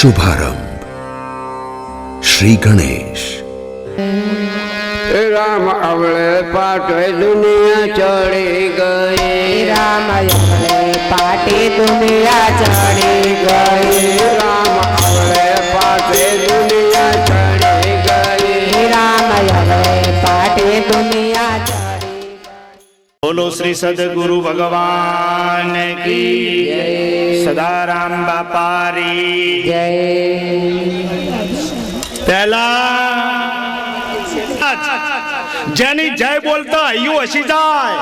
शुभारंभ श्री गणेश राम अवळे पाटे दुनिया चढ़ी गए राम अवळे पाटे दुनिया चढ़ी गए राम બોલો શ્રી સદગુરુ ભગવાન કી સદારામ બાપારી. જય. પહેલા જેની જય બોલતા હૈયું હસી જાય.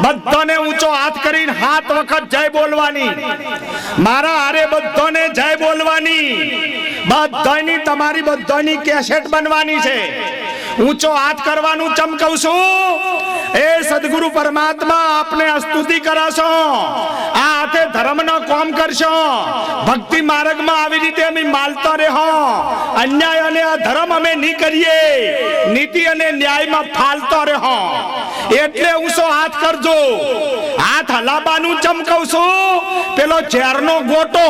બધાને ઊંચો હાથ કરીને હાથ વખત જય બોલવાની. મારા હારે બધાને જય બોલવાની. બધાની તમારી બધાની કેસેટ બનવાની છે. ઊંચો હાથ કરવાનું ચમકવ છું? એ સદગુરુ પરમાત્મા આપને સ્તુતિ કરાશો. આ હાથે ધર્મનો કોમ કરશો. ભક્તિ માર્ગમાં આવી રીતે અમે માલતા રહો અન્યાય અને અધર્મ અમે નહીં કરીએ. નીતિ અને ન્યાયમાં ફાલતો રહો એટલે ઊંચો હાથ કરજો. હાથ હલાબાનું ચમકવું છું? પેલો ઝેરનો ગોટો.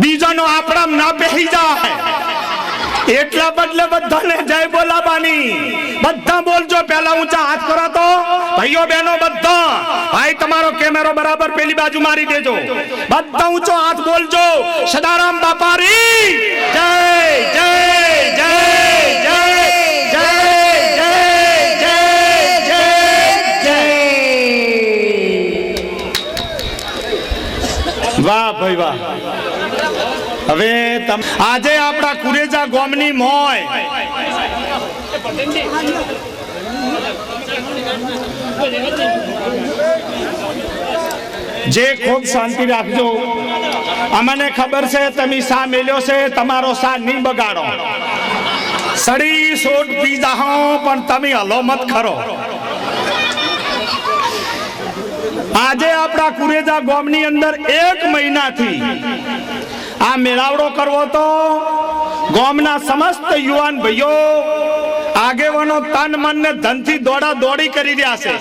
બીજાનો આપણા ના બેહી જાય એટલા બદલે બધાને જય બોલાવાની. બધા બોલજો, પહેલા ઊંચા હાથ કરો તો. ભાઈઓ બહેનો, બધા. ભાઈ, તમારો કેમેરો બરાબર પેલી બાજુ મારી દેજો. બધા ઊંચો હાથ બોલજો. સદારામ બાપારી. જય જય જય જય જય જય જય જય જય. વાહ ભાઈ, વાહ. હવે આજે આપણા કુરેજા ગોમની મોય. જે ખૂબ શાંતિ રાખજો. અમને ખબર છે, તમે સા મેલ્યો છે, તમારો સા નહીં બગાડો. સડી સોટ પી જાહો પણ તમે હલો મત ખરો. આજે આપણા કુરેજા ગોમની અંદર એક મહિનાથી આ મેળાવડો કરવો તો ગામના સમસ્ત યુવાન ભાઈઓ, આગેવાનો તન, મન ને ધનથી દોડા દોડી કરી રહ્યા છે.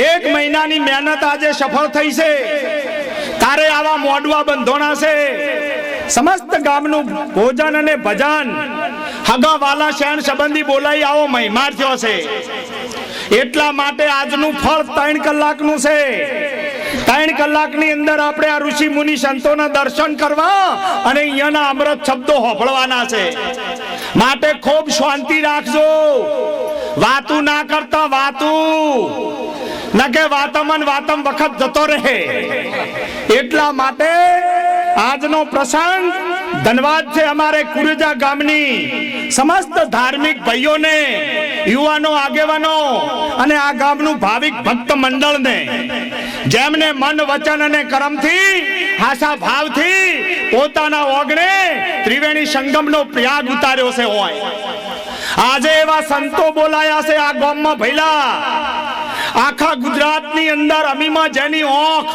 એક મહિનાની મહેનત આજે સફળ થઈ છે. તારે આવા મોડવા બંધોણા છે. સમસ્ત ગામનું ભોજન અને ભજન હગા વાલા શેણ સંબંધી બોલાઈ આવો મહિમાર થયો છે. એટલા માટે આજનું ફળ ત્રણ કલાકનું છે. ત્રણ કલાકની અંદર આપણે આ ઋષિ મુનિ સંતોના દર્શન કરવા અને અહીંયાના અમૃત શબ્દો હોભળવાના છે. માટે ખૂબ શાંતિ રાખજો. વાતું ના કરતા વાતું. ન વાતમન વાતમ વખત જતો રહે. એટલા માટે આજનો પ્રસંગ ધન્યવાદ છે અમારે કુરેજા ગામની સમસ્ત ધાર્મિક ભાઈઓને, યુવાનો, આગેવાનો અને આ ગામનું ભાવિક ભક્ત મંડળને. જેમને મન, વચન અને કર્મથી આશા ભાવથી પોતાના ઓગણે ત્રિવેણી સંગમનો પ્રયાગ ઉતાર્યો છે હોય. આજે એવા સંતો બોલાયા છે આ ગામમાં ભૈલા. આખા ગુજરાતની અંદર અમીમાં જેની ઓખ,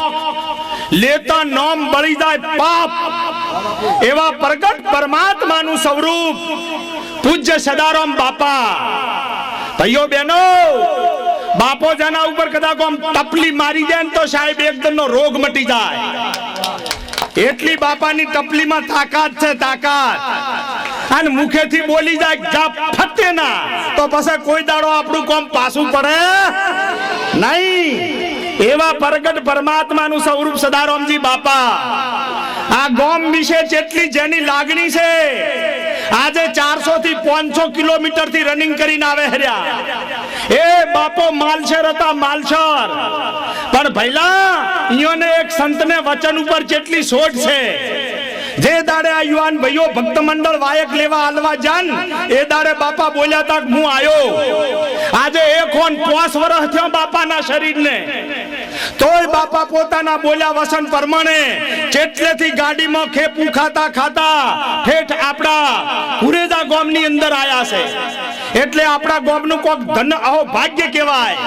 લેતા નોમ બળી જાય પાપ, એવા પ્રગટ પરમાત્માનું સ્વરૂપ પૂજ્ય સદારામ બાપા. ભાઈઓ બહેનો બાપો જેના ઉપર કદાચ આમ ટપલી મારી જાય ને તો સાહેબ એકદમ નો રોગ મટી જાય. એટલી બાપાની ટપલીમાં તાકાત છે, તાકાત. અને મુખેથી બોલી જાય, જા ફતે ના. તો પછી કોઈ દાડો આપણું કોમ પાછું પડે? નહીં. એવા પ્રગટ પરમાત્માનું સ્વરૂપ સદારામજી બાપા. આ ગોમ વિશે જેટલી જેની લાગણી છે, આજે થી પાંચસો કિલોમીટરથી રનિંગ કરીને આવે હર્યા. એ બાપો માલશર હતા, માલશર. પણ ભૈલા અહીંયાને એક સંતને વચન ઉપર જેટલી સોટ છે, જે દાડે આ યુવાન ભાઈઓ ભક્ત મંડળ વાયક લેવા હાલવા જાન, એ દાડે બાપા બોલ્યા તા હું આયો. આજે એક હોન પાંચ વર્ષ થયો બાપાના શરીરને. તોય બાપા પોતાના બોલ્યા વસન પ્રમાણે ચેટલેથી ગાડીમાં ખેપું ખાતા ખાતા ઠેઠ આપણા કુરેજા ગામની અંદર આયા છે. એટલે આપણા ગામનું કોક ધન અહો ભાગ્ય કહેવાય.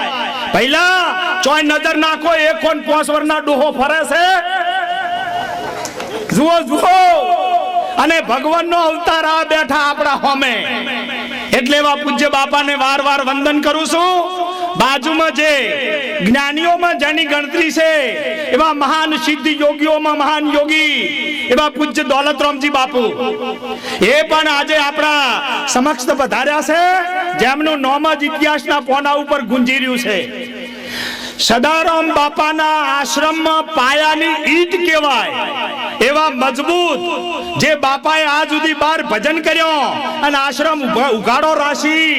પહેલા ચોય નજર નાખો, એ કોણ પાંચ ડોહો ફરે છે? જુઓ જુઓ. અને ભગવાનનો અવતાર આ બેઠા આપણા હોમે એટલે એવા પૂજ્ય બાપાને વાર વાર વંદન કરું છું. બાજુમાં જે જ્ઞાનીઓમાં જેની ગણતરી છે, એવા મહાન સિદ્ધ યોગીઓમાં મહાન યોગી, એવા પૂજ્ય દોલતરામજી બાપુ. એ પણ આજે આપણા સમક્ષ પધાર્યા છે, જેમનું નોમ જ ઇતિહાસના પોના ઉપર ગુંજી રહ્યું છે. સદારામ બાપાના આશ્રમમાં પાયાની ઈટ કહેવાય. એવા મજબૂત જે બાપાએ આ સુધી બાર ભજન કર્યો અને આશ્રમ ઉગાડો રાશી.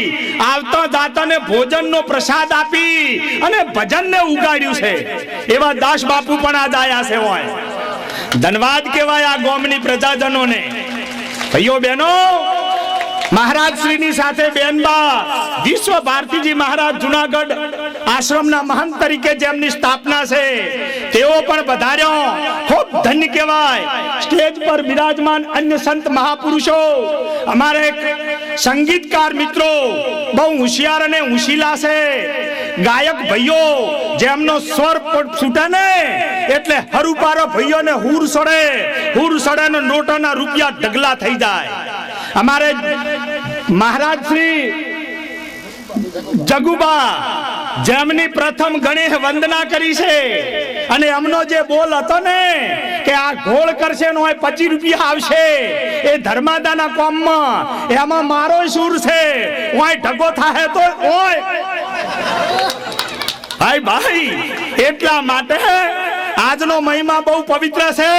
આવતા દાતાને ભોજનનો પ્રસાદ આપી અને ભજનને ઉગાડ્યું છે. એવા દાસ બાપુ પણ આ દાયા છે હોય. ધન્યવાદ કહેવાય આ ગોમની પ્રજાજનોને. ભાઈઓ બહેનો, મહારાજ શ્રીની સાથે બેનબા વિશ્વ ભારતીજી મહારાજ જુનાગઢ આશ્રમના મહંત તરીકે જેમની સ્થાપના છે, તેઓ પણ વધાર્યો ધન્ય કહેવાય. સ્ટેજ પર બિરાજમાન અન્ય સંત મહાપુરુષો, અમારે સંગીતકાર મિત્રો, બહુ હોશિયાર અને હોશીલા છે. ગાયક ભાઈઓ જેમનો સ્વર છૂટે ને, એટલે હરુપારો ભાઈઓને હુર સડે હુર સડે ને નોટોના રૂપિયા ઢગલા થઈ જાય. અમારે મહારાજ શ્રી જગુબા, જેમની પ્રથમ ગણેશ વંદના કરી છે, અને એમનો જે બોલ હતો ને કે આ ઘોળ કરશે નો પચીસ રૂપિયા આવશે. એ ધર્માદાના કોમમાં. એમાં મારો સુર છે. ઓય ઢગો થાય તો ઓય. ભાઈ ભાઈ, એટલા માટે આજનો મહિમા બહુ પવિત્ર છે.